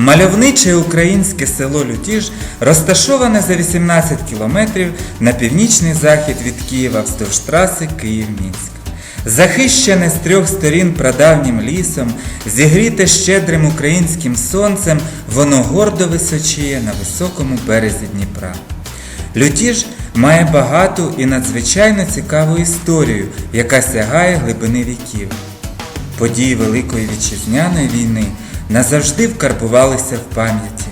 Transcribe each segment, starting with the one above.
Мальовниче українське село Лютіж розташоване за 18 кілометрів на північний захід від Києва вздовж траси Київ-Мінськ. Захищене з трьох сторін прадавнім лісом, зігріте щедрим українським сонцем, воно гордо височіє на високому березі Дніпра. Лютіж має багату і надзвичайно цікаву історію, яка сягає глибини віків. Події Великої Вітчизняної війни назавжди вкарбувалися в пам'яті.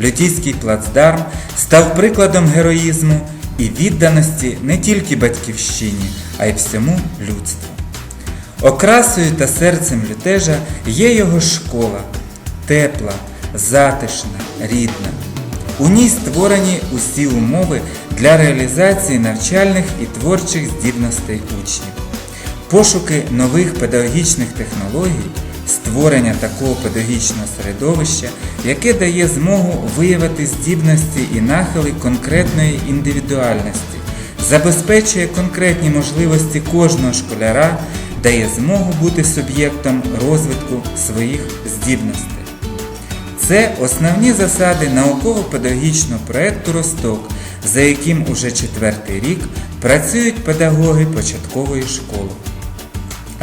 Лютійський плацдарм став прикладом героїзму і відданості не тільки батьківщині, а й всьому людству. Окрасою та серцем лютежа є його школа, тепла, затишна, рідна. У ній створені усі умови для реалізації навчальних і творчих здібностей учнів. Пошуки нових педагогічних технологій, створення такого педагогічного середовища, яке дає змогу виявити здібності і нахили конкретної індивідуальності, забезпечує конкретні можливості кожного школяра, дає змогу бути суб'єктом розвитку своїх здібностей. Це основні засади науково-педагогічного проєкту Росток, за яким уже четвертий рік працюють педагоги початкової школи.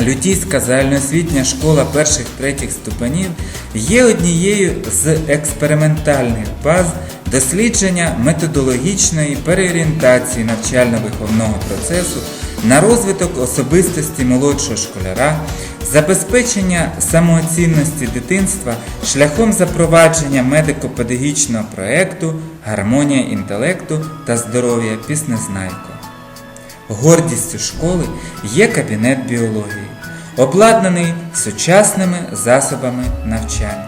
Лютійська загальноосвітня школа перших третіх ступенів є однією з експериментальних баз дослідження методологічної переорієнтації навчально-виховного процесу на розвиток особистості молодшого школяра, забезпечення самооцінності дитинства шляхом запровадження медико-педагогічного проєкту Гармонія інтелекту та здоров'я Піснезнайко. Гордістю школи є кабінет біології, обладнаний сучасними засобами навчання.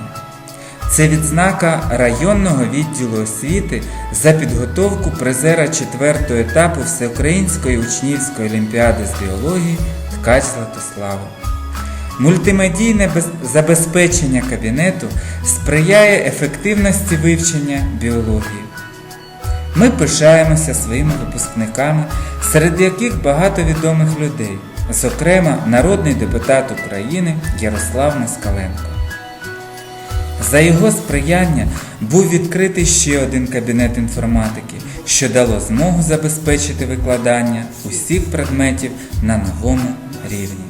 Це відзнака районного відділу освіти за підготовку призера четвертого етапу Всеукраїнської учнівської олімпіади з біології Ткач Златослава. Мультимедійне забезпечення кабінету сприяє ефективності вивчення біології. Ми пишаємося своїми випускниками, серед яких багато відомих людей, зокрема народний депутат України Ярослав Москаленко. За його сприяння був відкритий ще один кабінет інформатики, що дало змогу забезпечити викладання усіх предметів на новому рівні.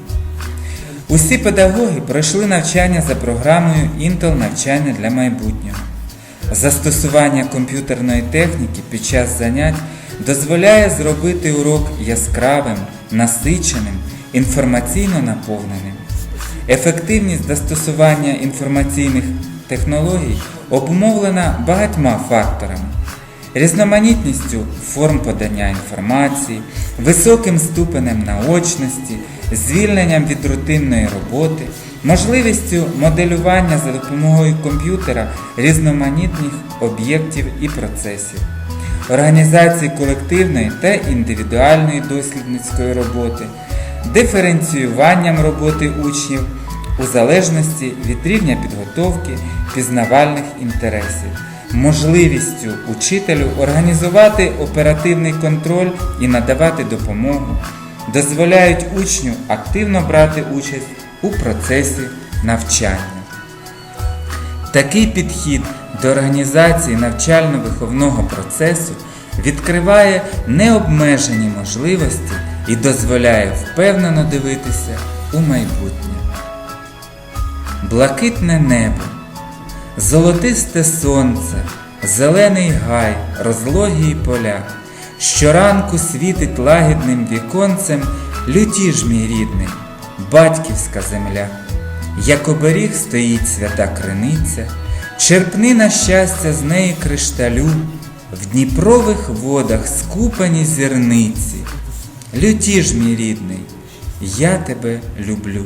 Усі педагоги пройшли навчання за програмою Intel навчання для майбутнього. Застосування комп'ютерної техніки під час занять дозволяє зробити урок яскравим, насиченим, інформаційно наповненим. Ефективність застосування інформаційних технологій обумовлена багатьма факторами. Різноманітністю форм подання інформації, високим ступенем наочності, звільненням від рутинної роботи, можливістю моделювання за допомогою комп'ютера різноманітних об'єктів і процесів, організації колективної та індивідуальної дослідницької роботи, диференціюванням роботи учнів у залежності від рівня підготовки пізнавальних інтересів, можливістю учителю організувати оперативний контроль і надавати допомогу, дозволяють учню активно брати участь у процесі навчання. Такий підхід до організації навчально-виховного процесу відкриває необмежені можливості і дозволяє впевнено дивитися у майбутнє. Блакитне небо, золотисте сонце, зелений гай, розлогі поля. Щоранку світить лагідним віконцем лютіж мій рідний, батьківська земля. Як оберіг стоїть свята криниця, черпни на щастя з неї кришталю, в Дніпрових водах скупані зірниці. Лютіж мій рідний, я тебе люблю.